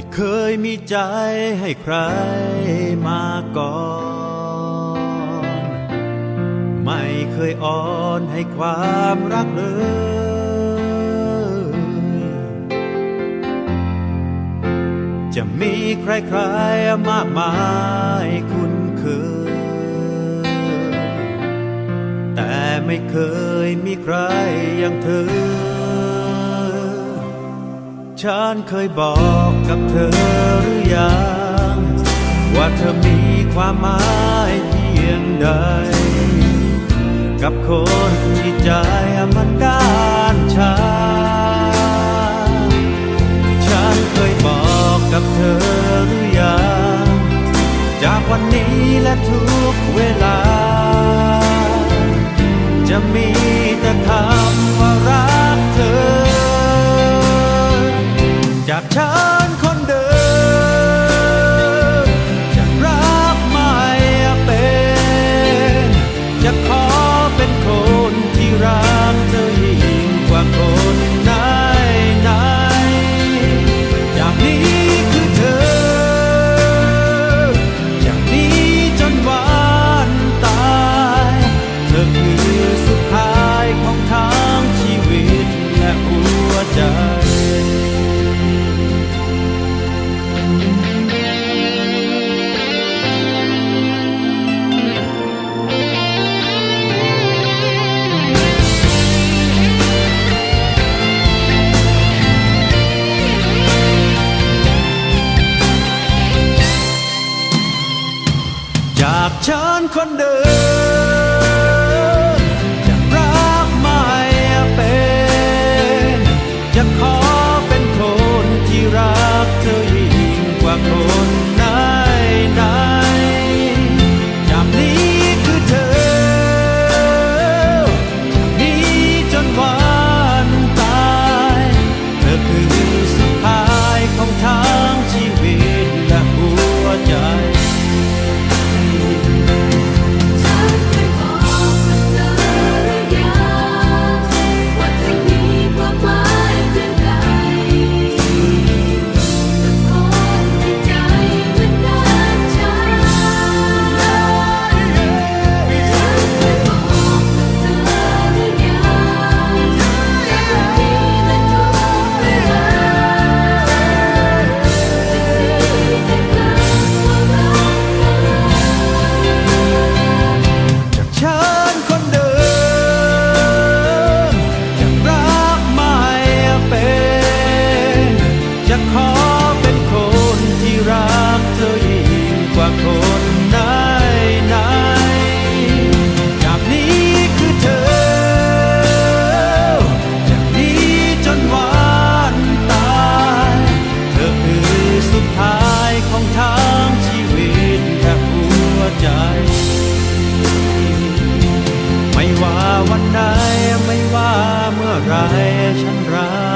ไม่เคยมีใจให้ใครมาก่อน ไม่เคยอ่อนให้ความรักเลย จะมีใครๆมากมายคุ้นเคย แต่ไม่เคยมีใครอย่างเธอ ฉันเคยบอกกับเธอหรือยัง ว่าเธอมีความหมายเพียงใด กับคนที่ใจมันด้านชาฉันเคยบอกกับเธอหรือยัง จากวันนี้และทุกเวลา จะมีแต่คำว่ารัก ฉันคนเดิม่ว่าวันใดไม่ว่าเมื่อไรฉันรัก